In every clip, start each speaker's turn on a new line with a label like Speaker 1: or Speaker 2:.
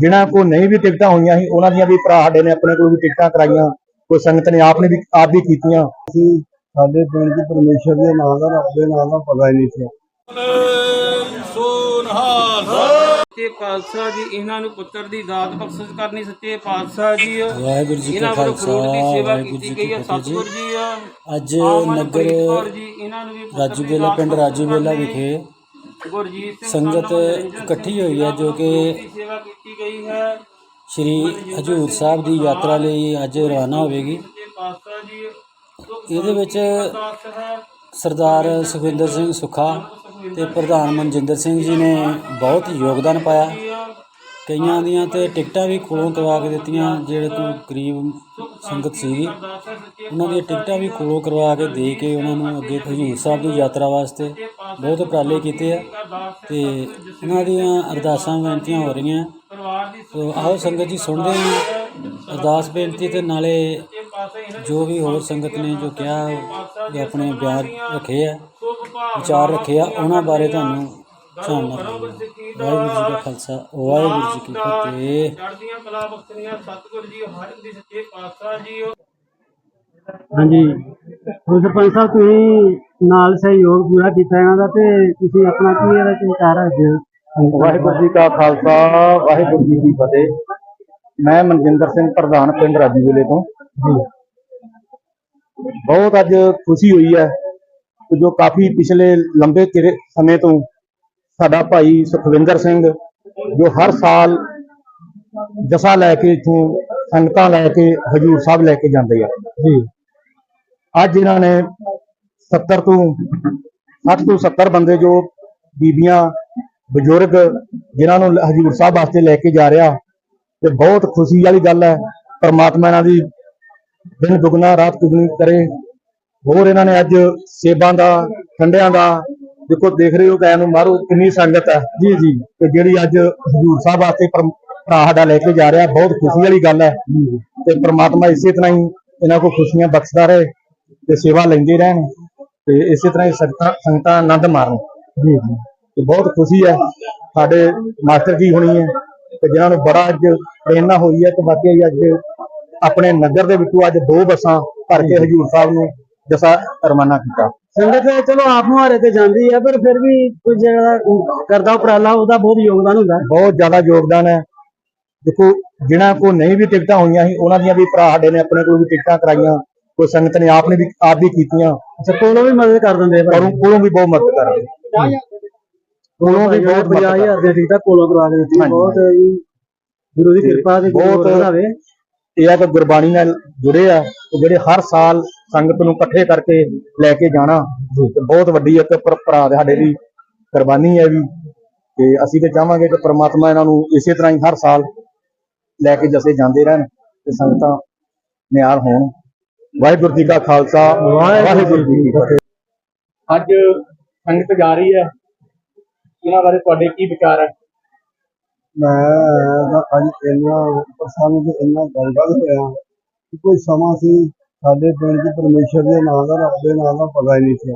Speaker 1: ਜਿਨ੍ਹਾਂ ਕੋ ਨਹੀਂ ਵੀ ਟਿਕਟਾਂ ਹੋਈਆਂ ਸੀ ਉਹਨਾਂ ਦੀਆਂ ਵੀ ਭਰਾ ਸਾਡੇ ਨੇ ਆਪਣੇ ਕੋਲ ਵੀ ਟਿਕਟਾਂ ਕਰਾਈਆਂ ਕੋਈ ਸੰਗਤ ਨੇ ਆਪ ਨੇ ਵੀ ਆਪ ਵੀ ਕੀਤੀਆਂ।
Speaker 2: ਸਾਡੇ ਪਿੰਡ ਦੀ ਪਰਮੇਸ਼ਰ ਦੇ ਨਾਮ ਦਾ ਰੱਬ ਦੇ ਨਾਮ ਦਾ ਪਤਾ ਹੀ ਨਹੀਂ ਸੀ।
Speaker 3: ਸੱਚੇ ਪਾਤਸ਼ਾਹ ਜੀ ਇਹਨਾਂ ਨੂੰ ਪੁੱਤਰ ਦੀ ਦਾਤ ਬਖਸ਼ਿਸ਼ ਕਰਨੀ ਸੱਚੇ ਪਾਤਸ਼ਾਹ ਜੀ
Speaker 4: ਵਾਹਿਗੁਰੂ ਜੀ ਕਾ
Speaker 3: ਇਹਨਾਂ ਵੱਲੋਂ
Speaker 4: ਖਾਲਸਾ
Speaker 3: ਫਰੂਟ ਦੀ ਸੇਵਾ
Speaker 4: ਵਾਹਿਗੁਰੂ ਜੀ
Speaker 3: ਕੀਤੀ
Speaker 4: ਕੀ
Speaker 3: ਗਈ ਹੈ
Speaker 4: ਫਤਿਹ ਜੀ। ਅੱਜ ਨਗਰ ਰਾਜੂ
Speaker 3: ਦਾਤ
Speaker 4: ਪਿੰਡ ਰਾਜੂ ਬੇਲਾ
Speaker 3: ਕਰਨੀ।
Speaker 4: ਵਿਖੇ
Speaker 3: ਗੁਰਜੀਤ ਸਿੰਘ
Speaker 4: ਸੰਗਤ ਇਕੱਠੀ ਹੋਈ ਹੈ ਜੋ ਕਿ
Speaker 3: ਫਰੂਟ ਦੀ ਸੇਵਾ ਕੀਤੀ ਗਈ ਹੈ।
Speaker 4: ਸ਼੍ਰੀ ਹਜੂਰ ਸਾਹਿਬ ਦੀ ਯਾਤਰਾ ਲਈ ਅੱਜ ਰਵਾਨਾ ਹੋਵੇਗੀ। ਇਹਦੇ ਵਿੱਚ ਸਰਦਾਰ ਸੁਖਵਿੰਦਰ ਸਿੰਘ ਸੁਖਾ ਤੇ ਪ੍ਰਧਾਨ ਮਨਜਿੰਦਰ ਸਿੰਘ ਜੀ ਨੇ ਬਹੁਤ ਯੋਗਦਾਨ ਪਾਇਆ। ਕਈਆਂ ਦੀਆਂ ਤੇ ਟਿਕਟਾਂ ਵੀ ਕੋਲੋਂ ਕਰਵਾ ਕੇ ਦਿੱਤੀਆਂ, ਜਿਹੜੇ ਤੋਂ ਗਰੀਬ ਸੰਗਤ ਸੀਗੀ। ਉਹਨਾਂ ਦੀਆਂ ਟਿਕਟਾਂ ਵੀ ਕੋਲੋਂ ਕਰਵਾ ਕੇ ਦੇ ਕੇ ਉਹਨਾਂ ਨੂੰ ਅੱਗੇ ਹਜੂਰ ਸਾਹਿਬ ਦੀ ਯਾਤਰਾ ਵਾਸਤੇ ਬਹੁਤ ਉਪਰਾਲੇ ਕੀਤੇ ਆ।
Speaker 3: ਅਰਦਾਸ
Speaker 4: ਤੇ ਉਹਨਾਂ ਦੀਆਂ ਅਰਦਾਸਾਂ ਬੇਨਤੀਆਂ ਹੋ ਰਹੀਆਂ। ਸੋ ਆਓ ਸੰਗਤ ਜੀ ਸੁਣਦੇ ਹਾਂ। ਅਰਦਾਸ ਬੇਨਤੀ ਤੇ ਨਾਲੇ ਜੋ ਵੀ ਹੋਰ ਸੰਗਤ ਨੇ ਜੋ ਕਿਹਾ ਜੋ ਆਪਣੇ ਬਿਆਨ ਰੱਖੇ ਆ, ਵਿਚਾਰ ਰੱਖੇ ਆ, ਉਹਨਾਂ ਬਾਰੇ ਤੁਹਾਨੂੰ ਵਾਹਿਗੁਰੂ ਜੀ ਕਾ ਖਾਲਸਾ ਵਾਹਿਗੁਰੂ ਜੀ ਕੀ ਫਤਿਹ।
Speaker 3: ਚੜ੍ਹਦੀਆਂ ਕਲਾ ਬਖਸ਼ਣੀਆਂ ਸਤਿਗੁਰ ਜੀ ਹਰ ਇੱਕ ਦੀ ਸੱਚੇ ਪਾਤਸ਼ਾਹ ਜੀ।
Speaker 2: ਹਾਂਜੀ। ਹੁਣ ਸਰਪੰਚ ਸਾਹਿਬ ਤੁਸੀਂ ਨਾਲ ਸਹਿਯੋਗ ਪੂਰਾ ਕੀਤਾ ਇਹਨਾਂ ਦਾ ਤੇ ਤੁਸੀਂ ਆਪਣਾ ਕੀ ਇਹਦਾ ਚ ਵਿਚਾਰ ਰੱਖਦੇ ਹੋ?
Speaker 1: ਵਾਹਿਗੁਰੂ ਜੀ ਕਾ ਖਾਲਸਾ ਵਾਹਿਗੁਰੂ ਜੀ ਕੀ ਫਤਿਹ। ਮੈਂ ਮਨਜਿੰਦਰ ਸਿੰਘ ਪ੍ਰਧਾਨ ਪਿੰਡ ਰਾਜੂਵੇਲੇ ਤੋਂ। ਬਹੁਤ ਅੱਜ ਖੁਸ਼ੀ ਹੋਈ ਹੈ ਕਿ ਜੋ ਕਾਫੀ ਪਿਛਲੇ ਲੰਬੇ ਸਮੇਂ ਤੋਂ ਸਾਡਾ ਭਾਈ ਸੁਖਵਿੰਦਰ ਸਿੰਘ ਜੋ ਹਰ ਸਾਲ ਜਸਾ ਲੈ ਕੇ ਇਥੋਂ ਸੰਗਤਾਂ ਲੈ ਕੇ ਹਜੂਰ ਸਾਹਿਬ ਲੈ ਕੇ ਜਾਂਦੇ ਆ। ਜੀ। ਅੱਜ ਇਹਨਾਂ ਨੇ 70 ਤੋਂ 60 ਤੋਂ 70 ਬੰਦੇ ਜੋ ਬੀਬੀਆਂ ਬਜ਼ੁਰਗ ਜਿਨ੍ਹਾਂ ਨੂੰ ਹਜੂਰ ਸਾਹਿਬ ਵਾਸਤੇ ਲੈ ਕੇ ਜਾ ਰਿਹਾ ਤੇ ਬਹੁਤ ਖੁਸ਼ੀ ਵਾਲੀ ਗੱਲ ਹੈ ਪਰਮਾਤਮਾ ਇਹਨਾਂ ਦੀ ਦਿਨ ਦੁਗਣਾ ਰਾਤ ਦੁਗਣੀ ਕਰੇ। ਹੋਰ ਇਹਨਾਂ ਨੇ ਅੱਜ ਸੇਬਾਂ ਦਾ ਠੰਡਿਆਂ ਦਾ ਦੇਖੋ ਦੇਖ ਰਹੇ ਹੋ ਕਿ ਨੂੰ ਮਾਰੋ ਕਿੰਨੀ ਸੰਗਤ ਹੈ। ਜੀ ਜੀ। ਤੇ ਜਿਹੜੀ ਅੱਜ ਹਜੂਰ ਸਾਹਿਬ ਵਾਸਤੇ ਭਰਾ ਸਾਡਾ ਲੈ ਕੇ ਜਾ ਰਿਹਾ ਬਹੁਤ ਖੁਸ਼ੀ ਵਾਲੀ ਗੱਲ ਹੈ। ਤੇ ਪ੍ਰਮਾਤਮਾ ਇਸੇ ਤਰ੍ਹਾਂ ਹੀ ਇਹਨਾਂ ਕੋ ਖੁਸ਼ੀਆਂ ਬਖਸ਼ਦਾ ਰਹੇ ਤੇ ਸੇਵਾ ਲੈਂਦੇ ਰਹਿਣ ਤੇ ਇਸੇ ਤਰ੍ਹਾਂ ਹੀ ਸੰਗਤਾਂ ਸੰਗਤਾਂ ਆਨੰਦ ਮਾਰਨ। ਜੀ ਜੀ। ਤੇ ਬਹੁਤ ਖੁਸ਼ੀ ਹੈ ਸਾਡੇ ਮਾਸਟਰ ਜੀ ਹੋਣੀ ਹੈ ਤੇ ਜਿਨ੍ਹਾਂ ਨੂੰ ਬੜਾ ਅੱਜ ਪ੍ਰੇਰਨਾ ਹੋਈ ਹੈ ਤੇ ਬਾਕੀ ਅੱਜ ਆਪਣੇ ਨਗਰ ਦੇ ਵਿੱਚੋਂ ਅੱਜ ਦੋ ਬੱਸਾਂ ਭਰ ਕੇ ਹਜੂਰ ਸਾਹਿਬ ਨੂੰ ਜਸਾ ਰਵਾਨਾ ਕੀਤਾ।
Speaker 2: ਸੰਗਤ ਚਲੋ ਆਪ ਮੁਹਾਰੇ ਤੇ ਜਾਂਦੀ ਹੈ ਪਰ ਫਿਰ ਵੀ ਕੋਈ ਜਿਹੜਾ ਕਰਦਾ ਉਪਰਾਲਾ ਉਹਦਾ ਬਹੁਤ ਯੋਗਦਾਨ ਹੁੰਦਾ।
Speaker 1: ਬਹੁਤ ਜ਼ਿਆਦਾ ਯੋਗਦਾਨ ਹੈ। ਦੇਖੋ ਜਿਨ੍ਹਾਂ ਕੋ ਨਹੀਂ ਵੀ ਟਿਕਟਾਂ ਹੋਈਆਂ ਸੀ ਉਹਨਾਂ ਦੀਆਂ ਵੀ ਭਰਾ ਸਾਡੇ ਨੇ ਆਪਣੇ ਕੋਲ ਵੀ ਟਿਕਟਾਂ ਕਰਾਈਆਂ। ਕੋਈ ਸੰਗਤ ਨੇ ਆਪ ਨੇ ਵੀ ਆਪ ਵੀ ਕੀਤੀਆਂ।
Speaker 2: ਅੱਛਾ ਕੋਲੋਂ ਵੀ ਮਦਦ ਕਰ ਦਿੰਦੇ ਆ
Speaker 1: ਕੋਲੋਂ ਵੀ ਬਹੁਤ ਮਦਦ ਕਰਦੇ
Speaker 2: ਕੋਲੋਂ ਵੀ ਬਹੁਤ
Speaker 1: ਮਦਦ ਕਰਦੇ।
Speaker 2: 50000 ਦੇ ਟਿਕਟਾਂ ਕੋਲੋਂ ਕਰਵਾ ਕੇ ਦਿੱਤੀ। ਬਹੁਤ ਜੀ ਗੁਰੂ ਦੀ ਕਿਰਪਾ ਤੇ
Speaker 1: ਬਹੁਤ-
Speaker 2: ਵਧਾਵੇ
Speaker 1: ਇਹ ਆ ਕਿ ਗੁਰਬਾਣੀ ਨਾਲ ਜੁੜੇ ਆ ਤੇ ਜਿਹੜੇ ਹਰ ਸਾਲ ਸੰਗਤ ਨੂੰ ਇਕੱਠੇ ਕਰਕੇ ਲੈ ਕੇ ਜਾਣਾ ਤੇ ਬਹੁਤ ਵੱਡੀ ਇੱਕ ਪਰ- ਦੇ ਸਾਡੇ ਦੀ ਕੁਰਬਾਨੀ ਹੈ ਵੀ ਤੇ ਅਸੀਂ ਤੇ ਚਾਹਾਂਗੇ ਕਿ ਪ੍ਰਮਾਤਮਾ ਇਹਨਾਂ ਨੂੰ ਇਸੇ ਤਰ੍ਹਾਂ ਹੀ ਹਰ ਸਾਲ ਲੈ ਕੇ ਜਸੇ ਜਾਂਦੇ ਰਹਿਣ ਤੇ ਸੰਗਤਾਂ ਨਿਆਰ ਹੋਣ। ਵਾਹਿਗੁਰੂ ਜੀ ਕਾ ਖਾਲਸਾ, ਵਾਹਿਗੁਰੂ ਜੀ ਕੀ ਫਤਿਹ। ਅੱਜ ਸੰਗਤ ਜਾ ਰਹੀ ਹੈ। ਇਹਨਾਂ ਬਾਰੇ ਤੁਹਾਡੇ ਕੀ ਵਿਚਾਰ ਹੈ?
Speaker 2: ਮੈਂ ਤਾਂ ਅੱਜ ਇੰਨਾ ਸਾਨੂੰ ਤੇ ਇੰਨਾ ਗਲਗਲ ਹੋਇਆ ਕਿ ਕੋਈ ਸਮਾਂ ਸੀ, ਸਾਡੇ ਪਿੰਡ ਦੀ ਪਰਮੇਸ਼ਰ ਦੇ ਨਾਮ ਦਾ, ਰੱਬ ਦੇ ਨਾਮ ਦਾ ਪਤਾ ਹੀ ਨਹੀਂ ਸੀ।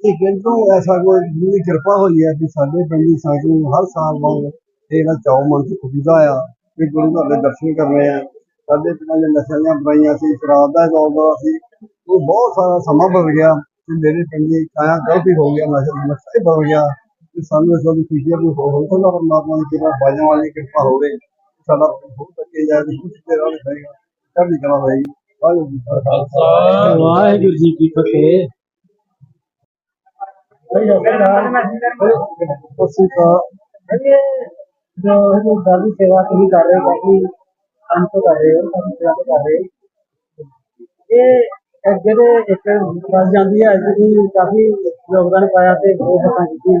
Speaker 2: ਇਹ ਕਿੰਦੋਂ ਐਸਾ ਕੋਈ ਜਿਹਦੀ ਕਿਰਪਾ ਹੋਈ ਹੈ ਕਿ ਸਾਡੇ ਪਿੰਡ ਦੀ ਸੰਗਤ ਨੂੰ ਹਰ ਸਾਲ ਵਾਂਗ ਇਹਦਾ ਚੌ ਮਨ ਚ ਉੱਠਦਾ ਆ ਕਿ ਗੁਰੂ ਘਰ ਦੇ ਦਰਸ਼ਨ ਕਰਨੇ ਆ। ਸਾਡੇ ਪਿੰਡਾਂ ਦੇ ਨਸ਼ਿਆਂ ਦੀਆਂ ਬੁਰਾਈਆਂ ਸੀ, ਸ਼ਰਾਬ ਦਾ ਦੌਰ ਸੀ, ਉਹ ਬਹੁਤ ਸਾਰਾ ਸਮਾਂ ਬਦਲ ਗਿਆ ਤੇ ਮੇਰੇ ਪਿੰਡ ਦੀ ਕਾਇਆ ਗਲਤੀ ਹੋ ਗਿਆ ਨਸ਼ਾ ਨਸ਼ਾ ਹੀ ਬਦਲ ਗਿਆ। ਤੇ ਸਾਨੂੰ ਇਸ ਵਾਲੀ ਖੁਸ਼ੀ ਹੈ ਕਿ ਹੋ ਹੋ ਤਾਂ ਪਰਮਾਤਮਾ ਦੀ ਕਿਰਪਾ ਬਾਜਾਂ ਵਾਲੀ ਕਿਰਪਾ ਹੋਵੇ ਸਾਡਾ ਬਹੁਤ ਅੱਗੇ ਜਾ ਕੇ ਖੁਸ਼ੀ ਦੇ ਨਾਲ ਹੋਏਗਾ ਚੜ੍ਹਦੀ ਕਲਾ ਹੋਏਗੀ। ਵਾਹਿਗੁਰੂ ਜੀ ਕਾ ਖਾਲਸਾ। ਵਾਹਿਗੁਰੂ ਜੀ ਕੀ ਫਤਿਹ। ਅਸੀਂ ਤਾਂ ਜੋ ਸਾਡੀ ਸੇਵਾ ਤੁਸੀਂ ਕਰ ਰਹੇ ਹੋ ਕਾਫੀ ਕੰਮ ਤੋਂ ਕਰ ਰਹੇ ਹੋ ਤੋਂ ਕਰ ਰਹੇ ਹੋ। ਇਹ ਅੱਗੇ ਦੇ ਇੱਕ ਬਸ ਜਾਂਦੀ ਹੈ ਤੁਸੀਂ ਕਾਫੀ ਯੋਗਦਾਨ ਪਾਇਆ ਤੇ ਬਹੁਤ ਬੱਸਾਂ ਕੀਤੀਆਂ।